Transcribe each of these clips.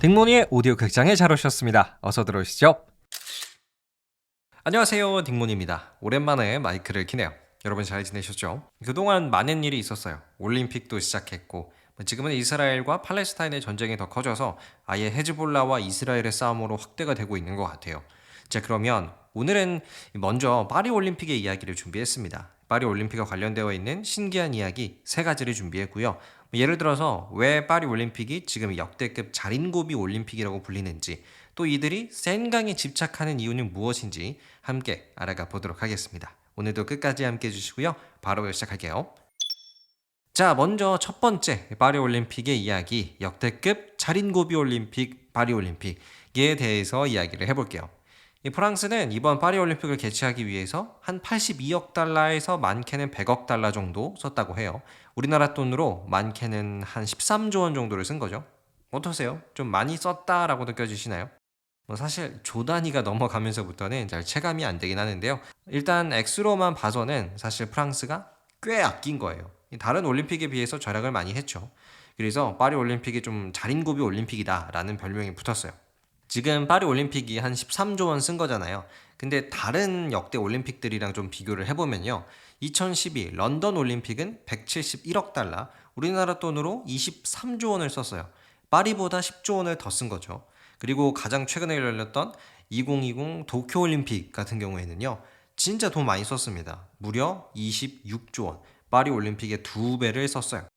딩모니의 오디오 극장에 잘 오셨습니다. 어서 들어오시죠. 안녕하세요. 딩모니입니다. 오랜만에 마이크를 키네요. 여러분 잘 지내셨죠? 그동안 많은 일이 있었어요. 올림픽도 시작했고 뭐 지금은 이스라엘과 팔레스타인의 전쟁이 더 커져서 아예 헤즈볼라와 이스라엘의 싸움으로 확대가 되고 있는 것 같아요. 자 그러면 오늘은 먼저 파리 올림픽의 이야기를 준비했습니다. 파리 올림픽과 관련되어 있는 신기한 이야기 세 가지를 준비했고요. 뭐 예를 들어서 왜 파리 올림픽이 지금 역대급 자린고비 올림픽이라고 불리는지 또 이들이 센강에 집착하는 이유는 무엇인지 함께 알아가 보도록 하겠습니다. 오늘도 끝까지 함께 해주시고요. 바로 시작할게요. 자, 먼저 첫 번째 파리 올림픽의 이야기, 역대급 자린고비 올림픽, 파리 올림픽에 대해서 이야기를 해볼게요. 이 프랑스는 이번 파리 올림픽을 개최하기 위해서 한 82억 달러에서 많게는 100억 달러 정도 썼다고 해요. 우리나라 돈으로 많게는 한 13조 원 정도를 쓴 거죠. 어떠세요? 좀 많이 썼다라고 느껴지시나요? 뭐 사실 조 단위가 넘어가면서부터는 잘 체감이 안 되긴 하는데요. 일단 액수로만 봐서는 사실 프랑스가 꽤 아낀 거예요. 다른 올림픽에 비해서 절약을 많이 했죠. 그래서 파리 올림픽이 좀 자린고비 올림픽이다라는 별명이 붙었어요. 지금 파리 올림픽이 한 13조 원 쓴 거잖아요. 근데 다른 역대 올림픽들이랑 좀 비교를 해보면요. 2012 런던 올림픽은 171억 달러, 우리나라 돈으로 23조 원을 썼어요. 파리보다 10조 원을 더 쓴 거죠. 그리고 가장 최근에 열렸던 2020 도쿄 올림픽 같은 경우에는요. 진짜 돈 많이 썼습니다. 무려 26조 원. 파리 올림픽의 두 배를 썼어요.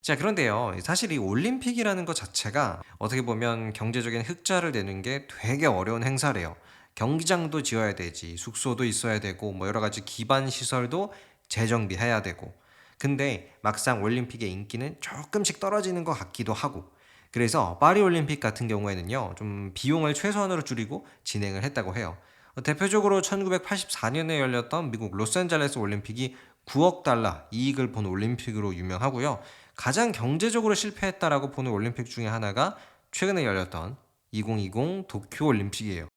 자, 그런데요. 사실 이 올림픽이라는 것 자체가 어떻게 보면 경제적인 흑자를 내는 게 되게 어려운 행사래요. 경기장도 지어야 되지, 숙소도 있어야 되고, 뭐 여러 가지 기반 시설도 재정비해야 되고. 근데 막상 올림픽의 인기는 조금씩 떨어지는 것 같기도 하고. 그래서 파리 올림픽 같은 경우에는요, 좀 비용을 최소한으로 줄이고 진행을 했다고 해요. 대표적으로 1984년에 열렸던 미국 로스앤젤레스 올림픽이 9억 달러 이익을 본 올림픽으로 유명하고요. 가장 경제적으로 실패했다라고 보는 올림픽 중에 하나가 최근에 열렸던 2020 도쿄 올림픽이에요.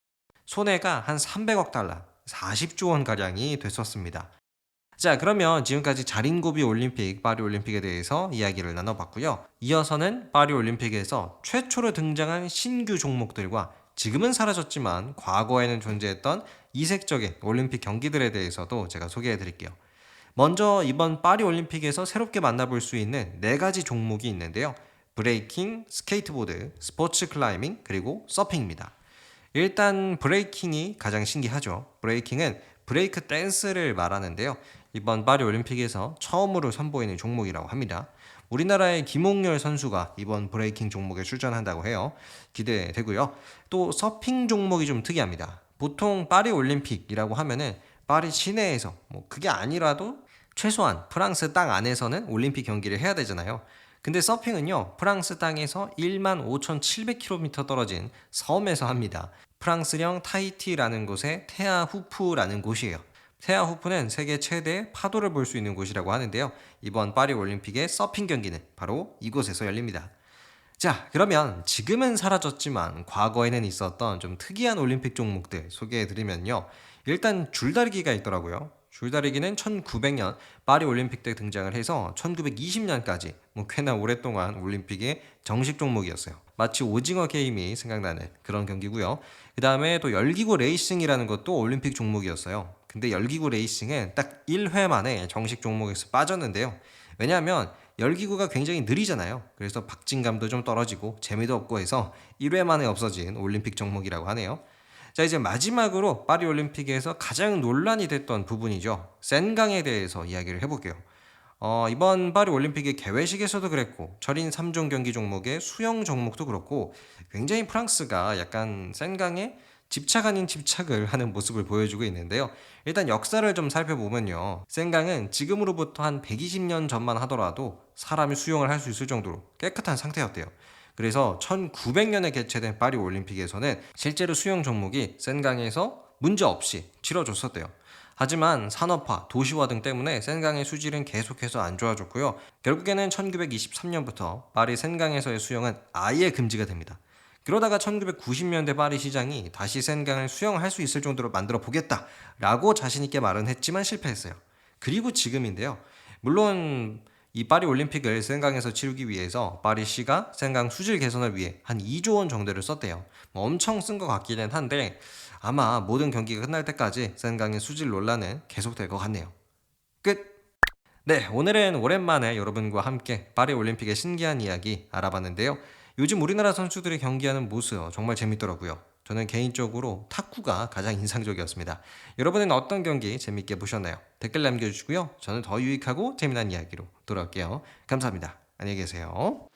손해가 한 300억 달러, 40조 원 가량이 됐었습니다. 자, 그러면 지금까지 자린고비 올림픽, 파리 올림픽에 대해서 이야기를 나눠봤고요. 이어서는 파리 올림픽에서 최초로 등장한 신규 종목들과 지금은 사라졌지만 과거에는 존재했던 이색적인 올림픽 경기들에 대해서도 제가 소개해 드릴게요. 먼저 이번 파리 올림픽에서 새롭게 만나볼 수 있는 네 가지 종목이 있는데요. 브레이킹, 스케이트보드, 스포츠 클라이밍, 그리고 서핑입니다. 일단 브레이킹이 가장 신기하죠. 브레이킹은 브레이크 댄스를 말하는데요. 이번 파리 올림픽에서 처음으로 선보이는 종목이라고 합니다. 우리나라의 김홍열 선수가 이번 브레이킹 종목에 출전한다고 해요. 기대되고요. 또 서핑 종목이 좀 특이합니다. 보통 파리 올림픽이라고 하면은 파리 시내에서 뭐 그게 아니라도 최소한 프랑스 땅 안에서는 올림픽 경기를 해야 되잖아요. 근데 서핑은요, 프랑스 땅에서 1만 5,700km 떨어진 섬에서 합니다. 프랑스령 타이티라는 곳의 테아후프라는 곳이에요. 테아후프는 세계 최대 파도를 볼 수 있는 곳이라고 하는데요. 이번 파리 올림픽의 서핑 경기는 바로 이곳에서 열립니다. 자, 그러면 지금은 사라졌지만 과거에는 있었던 좀 특이한 올림픽 종목들 소개해 드리면요. 일단 줄다리기가 있더라고요. 줄다리기는 1900년 파리 올림픽 때 등장을 해서 1920년까지 뭐 꽤나 오랫동안 올림픽의 정식 종목이었어요. 마치 오징어 게임이 생각나는 그런 경기고요. 그 다음에 또 열기구 레이싱이라는 것도 올림픽 종목이었어요. 근데 열기구 레이싱은 딱 1회 만에 정식 종목에서 빠졌는데요. 왜냐하면 열기구가 굉장히 느리잖아요. 그래서 박진감도 좀 떨어지고 재미도 없고 해서 1회 만에 없어진 올림픽 종목이라고 하네요. 자, 이제 마지막으로 파리 올림픽에서 가장 논란이 됐던 부분이죠. 센강에 대해서 이야기를 해볼게요. 어, 이번 파리 올림픽의 개회식에서도 그랬고, 철인 3종 경기 종목의 수영 종목도 그렇고, 굉장히 프랑스가 약간 센강에 집착 아닌 집착을 하는 모습을 보여주고 있는데요. 일단 역사를 좀 살펴보면요. 센강은 지금으로부터 한 120년 전만 하더라도 사람이 수영을 할 수 있을 정도로 깨끗한 상태였대요. 그래서 1900년에 개최된 파리 올림픽에서는 실제로 수영 종목이 센강에서 문제 없이 치러졌었대요. 하지만 산업화, 도시화 등 때문에 센강의 수질은 계속해서 안 좋아졌고요. 결국에는 1923년부터 파리 센강에서의 수영은 아예 금지가 됩니다. 그러다가 1990년대 파리 시장이 다시 센강을 수영할 수 있을 정도로 만들어 보겠다라고 자신있게 말은 했지만 실패했어요. 그리고 지금인데요. 물론 이 파리 올림픽을 센강에서 치르기 위해서 파리시가 센강 수질 개선을 위해 한 2조 원 정도를 썼대요. 뭐 엄청 쓴 것 같기는 한데 아마 모든 경기가 끝날 때까지 센강의 수질 논란은 계속될 것 같네요. 끝. 네, 오늘은 오랜만에 여러분과 함께 파리 올림픽의 신기한 이야기 알아봤는데요. 요즘 우리나라 선수들이 경기하는 모습 정말 재밌더라고요. 저는 개인적으로 탁구가 가장 인상적이었습니다. 여러분은 어떤 경기 재밌게 보셨나요? 댓글 남겨주시고요. 저는 더 유익하고 재미난 이야기로 돌아올게요. 감사합니다. 안녕히 계세요.